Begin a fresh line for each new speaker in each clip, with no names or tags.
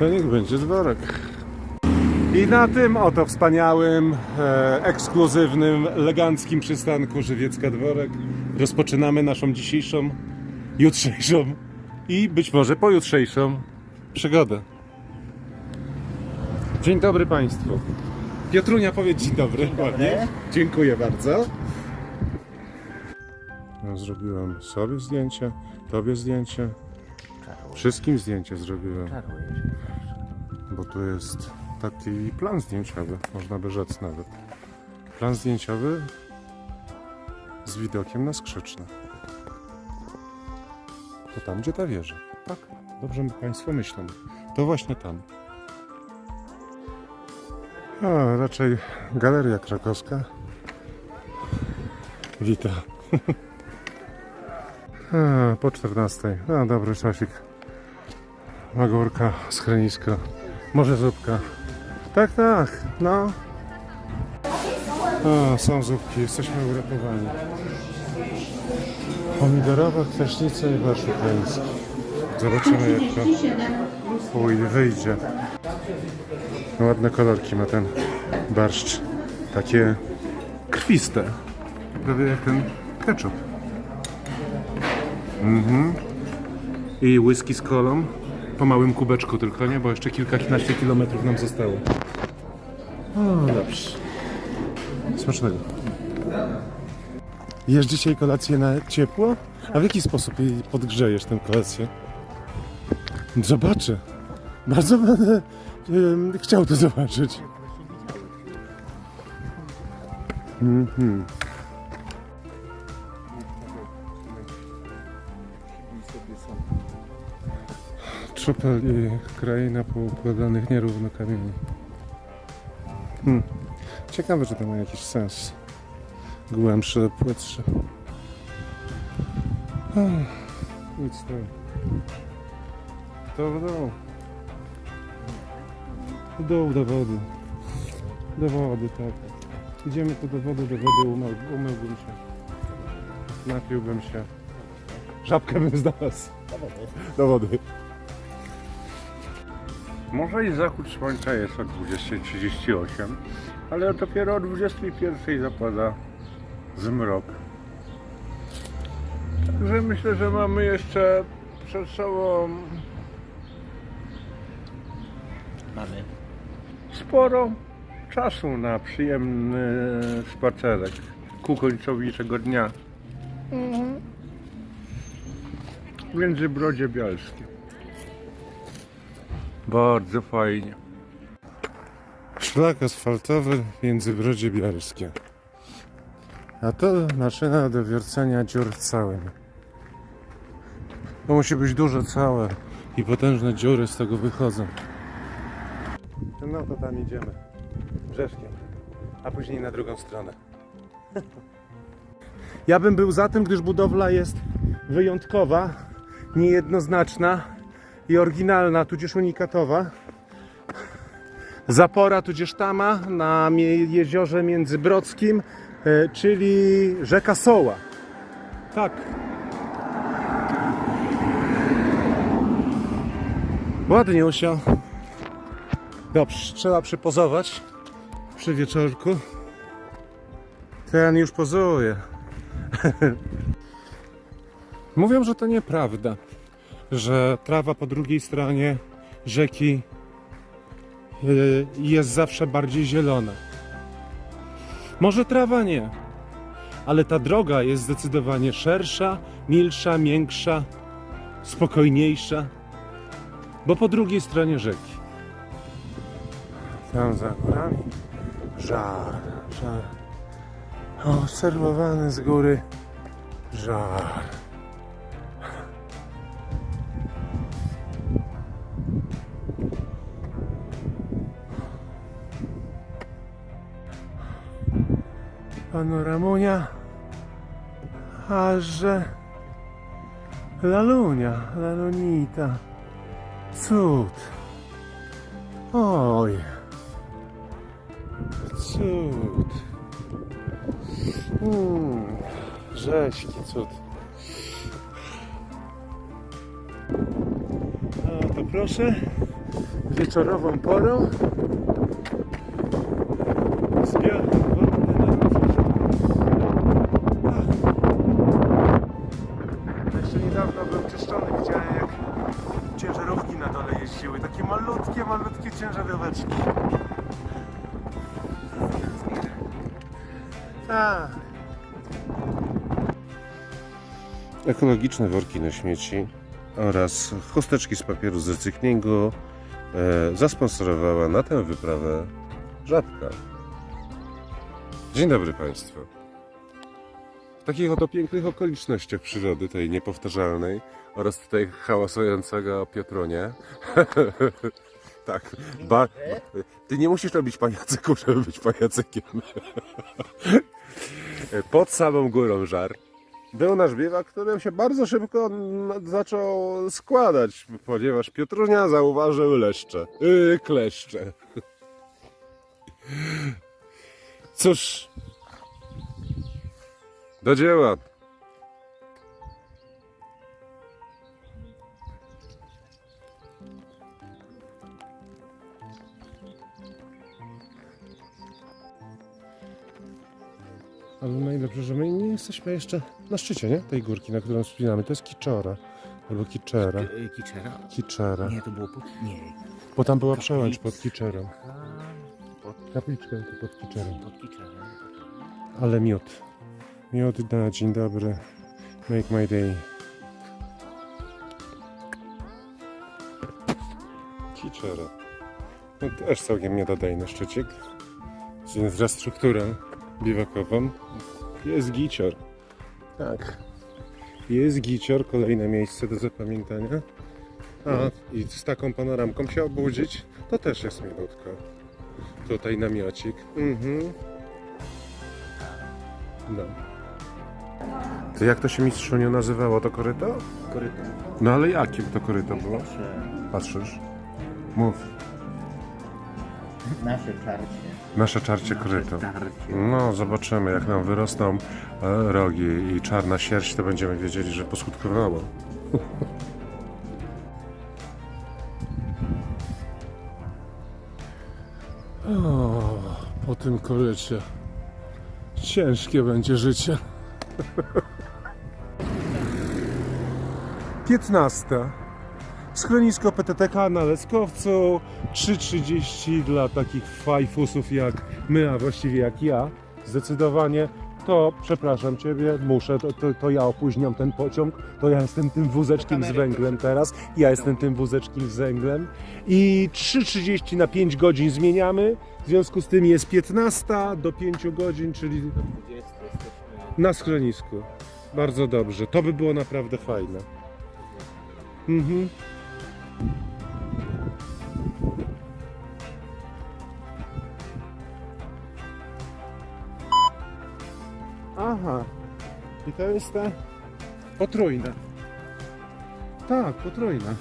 To niech będzie dworek. I na tym oto wspaniałym, e, ekskluzywnym, eleganckim przystanku Żywiecka Dworek rozpoczynamy naszą dzisiejszą, jutrzejszą i być może pojutrzejszą przygodę. Dzień dobry Państwu. Piotrunia, powiedz dzień dobry. Ładnie. Dziękuję bardzo. No, zrobiłem sobie zdjęcie, tobie zdjęcie, wszystkim zdjęcie zrobiłem. Bo tu jest taki plan zdjęciowy, można by rzec nawet. Plan zdjęciowy z widokiem na skrzeczne. To tam, gdzie ta wieża. Tak, dobrze Państwo myślą. To właśnie tam. A, raczej Galeria Krakowska. Witam. A, po 14. A, dobry czasik. Magórka, schronisko. Może zupka. Tak, tak, no. Są zupki, jesteśmy uratowani. Pomidorowa, kwaśnica i barsz ukraiński. Zobaczymy jak to pójdzie, wyjdzie. No, ładne kolorki ma ten barszcz. Takie krwiste. Prawie jak ten ketchup. Mhm. I whisky z kolą. Po małym kubeczku tylko, nie? Bo jeszcze kilkanaście kilometrów nam zostało. O, dobrze. Smacznego. Jesz dzisiaj kolację na ciepło? A w jaki sposób podgrzejesz tę kolację? Zobaczę. Bardzo będę em, chciał to zobaczyć. Mhm. Trzopel i kraina poukładanych nierówno kamieni. Hmm. Ciekawe, że to ma jakiś sens. Głębszy, płytszy. Hmm. Nic tam. To w dół. W dół do wody. Do wody, tak. Idziemy tu do wody, do wody umył, umyłbym się. Napiłbym się. Żabkę bym znalazł. Do wody.
Może i zachód słońca jest o 20.38, ale dopiero o 21.00 zapada zmrok. Także myślę, że mamy jeszcze przed sobą
Mamy.
sporo czasu na przyjemny spacerek ku końcowi tego dnia. Między Brodzie Bielskie. Bardzo fajnie.
Szlak asfaltowy Międzybrodzie Bielskie. A to maszyna do wiercenia dziur w całym. To musi być duże całe i potężne dziury z tego wychodzą. No to tam idziemy. Brzeszkiem. A później na drugą stronę. Ja bym był za tym, gdyż budowla jest wyjątkowa, niejednoznaczna i oryginalna, tudzież unikatowa. Zapora tudzież Tama na jeziorze Międzybrodzkim, e, czyli rzeka Soła. Tak. Ładniusio. Dobrze, trzeba przypozować przy wieczorku. Ten już pozuje. Mówią, że to nieprawda, że trawa po drugiej stronie rzeki y, jest zawsze bardziej zielona. Może trawa nie, ale ta droga jest zdecydowanie szersza, milsza, miększa, spokojniejsza, bo po drugiej stronie rzeki. Tam za górami żar, żar. Obserwowany z góry żar. Panoramunia, a że lalunia, lalunita, cud. Oj, cud. Mm, rzeźki, cud. A to proszę, wieczorową porą.
Ekologiczne worki na śmieci oraz chusteczki z papieru z recyklingu e, zasponsorowała na tę wyprawę Żabka. Dzień dobry Państwu. W takich oto pięknych okolicznościach przyrody, tej niepowtarzalnej oraz tutaj hałasującego Piotronie. tak, ba- ty nie musisz robić pajacyków, żeby być pajacykiem. Pod samą górą żar był nasz biwak, który się bardzo szybko zaczął składać, ponieważ Piotrunia zauważył leszcze. Yy, kleszcze. Cóż, do dzieła.
Ale najlepsze, że my nie jesteśmy jeszcze na szczycie, nie? Tej górki, na którą wspinamy. To jest Kiczora. Albo Kiczera.
Y, Kiczera?
Kiczera.
Nie, to było pod... Nie.
Bo tam była przełęcz pod Kiczerą.
Pod,
Kapliczkę to pod Kiczerą.
pod Kiczerem.
Ale miód. Miód da dzień dobry. Make my day. Kiczera. No też całkiem niedodajny szczycik. Z infrastrukturą biwakową. Jest gicior. Tak. Jest gicior, kolejne miejsce do zapamiętania. A, i z taką panoramką się obudzić, to też jest milutko. Tutaj namiocik. Mhm. No. To jak to się mistrzuniu nazywało to koryto?
Koryto.
No ale jakie to koryto było? Patrzysz? Mów.
Nasze czarcie.
Nasze czarcie
Nasze czarcie.
No, zobaczymy. Jak nam wyrosną e, rogi i czarna sierść, to będziemy wiedzieli, że poskutkowało. O, po tym korycie ciężkie będzie życie. 15. Schronisko PTTK na Leskowcu 3,30 dla takich fajfusów jak my, a właściwie jak ja. Zdecydowanie to, przepraszam Ciebie, muszę, to, to, to ja opóźniam ten pociąg, to ja jestem tym wózeczkiem z węglem teraz, ja jestem tym wózeczkiem z węglem i 3,30 na 5 godzin zmieniamy, w związku z tym jest 15 do 5 godzin, czyli na schronisku. Bardzo dobrze, to by było naprawdę fajne. Mhm. Aha. I to jest ta potrójna. Tak, potrójna.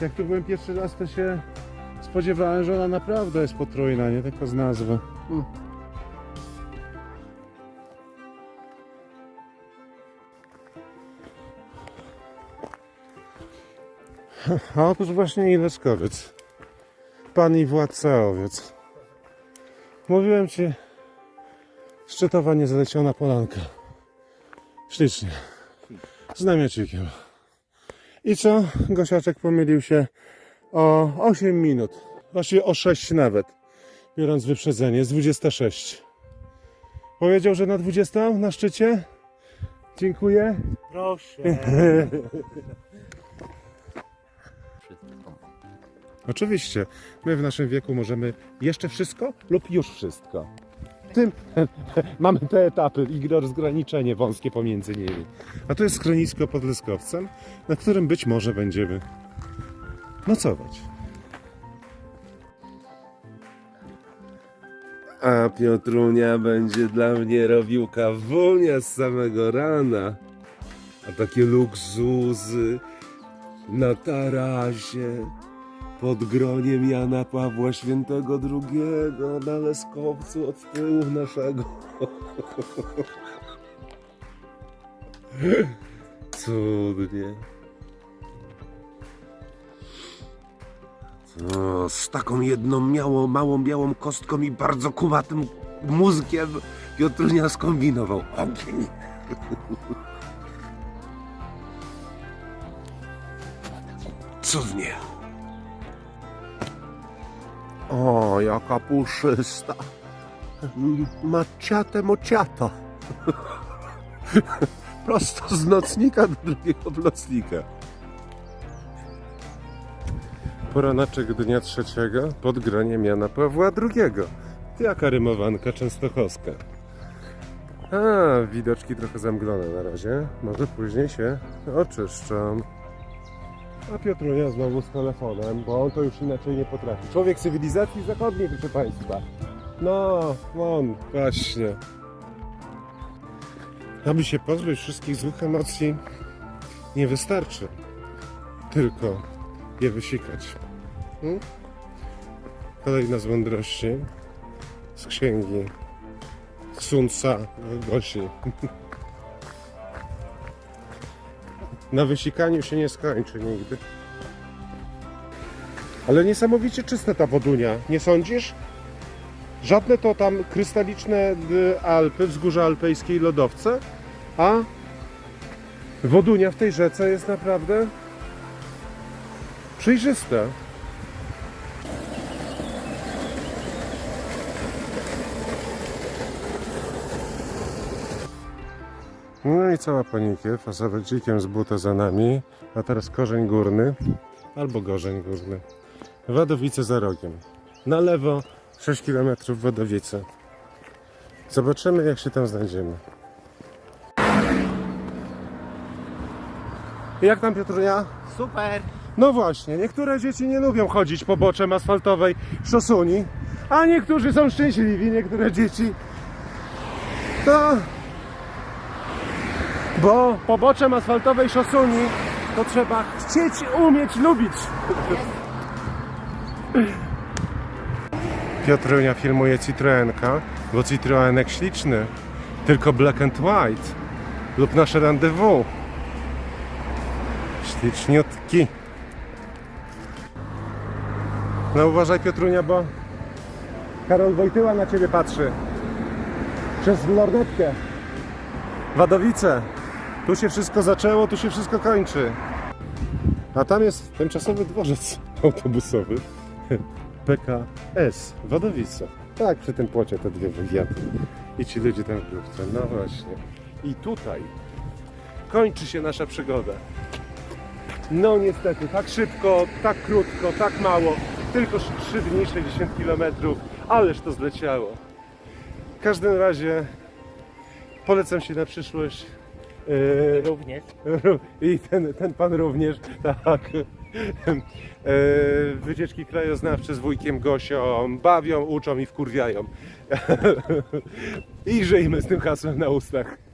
Jak tu byłem pierwszy raz, to się spodziewałem, że ona naprawdę jest potrójna, nie tylko z nazwy. Mm. A otóż właśnie Ileskowiec. Pan i władca owiec. Mówiłem ci, szczytowa niezaleciona polanka. Ślicznie. Z namiocikiem. I co? Gosiaczek pomylił się o 8 minut. Właściwie o 6 nawet. Biorąc wyprzedzenie. Z 26. Powiedział, że na 20 na szczycie? Dziękuję.
Proszę.
Oczywiście, my w naszym wieku możemy jeszcze wszystko lub już wszystko. Tym mamy te etapy i rozgraniczenie wąskie pomiędzy nimi. A to jest schronisko pod Leskowcem, na którym być może będziemy nocować.
A Piotrunia będzie dla mnie robił kawunia z samego rana. A takie luksuzy na tarasie pod groniem Jana Pawła Świętego II na Leskowcu od tyłu naszego. Cudnie. No, z taką jedną miało, małą białą kostką i bardzo kumatym mózgiem Piotrunia skombinował ogień. Cudnie. O, jaka puszysta. Maciate mociata. Prosto z nocnika do drugiego nocnika.
Poranek dnia trzeciego pod groniem Jana Pawła II. Jaka rymowanka częstochowska. A, widoczki trochę zamglone na razie. Może później się oczyszczą. A Piotrunia znowu z telefonem, bo on to już inaczej nie potrafi. Człowiek cywilizacji zachodniej, proszę Państwa. No, on, właśnie. Aby się pozbyć wszystkich złych emocji, nie wystarczy tylko je wysikać. Hmm? Kolejna z mądrości z księgi Sunsa Gosi. Na wysikaniu się nie skończy nigdy. Ale niesamowicie czyste ta wodunia, nie sądzisz? Żadne to tam krystaliczne y, Alpy, wzgórza alpejskie i lodowce, a wodunia w tej rzece jest naprawdę przejrzysta. No i cała panikiew, a z buta za nami, a teraz korzeń górny, albo gorzeń górny. Wadowice za rogiem. Na lewo 6 km Wadowice. Zobaczymy jak się tam znajdziemy. Jak tam Piotrunia?
Super!
No właśnie, niektóre dzieci nie lubią chodzić po boczem asfaltowej szosuni, a niektórzy są szczęśliwi, niektóre dzieci to... Bo po boczem asfaltowej szosuni to trzeba chcieć, umieć, lubić. Piotrunia filmuje Citroenka, bo Citroenek śliczny, tylko black and white lub nasze rendezvous. Śliczniutki. No uważaj Piotrunia, bo Karol Wojtyła na ciebie patrzy. Przez lornetkę. Wadowice. Tu się wszystko zaczęło, tu się wszystko kończy. A tam jest tymczasowy dworzec autobusowy. PKS Wadowice. Tak, przy tym płocie te dwie wywiady. I ci ludzie tam w. No właśnie. I tutaj kończy się nasza przygoda. No niestety, tak szybko, tak krótko, tak mało. Tylko 3 dni, 60 km, ależ to zleciało. W każdym razie polecam się na przyszłość. Yy,
Również.
I ten, ten pan również, tak. Yy, wycieczki krajoznawcze z wujkiem Gosią bawią, uczą i wkurwiają. I żyjmy z tym hasłem na ustach.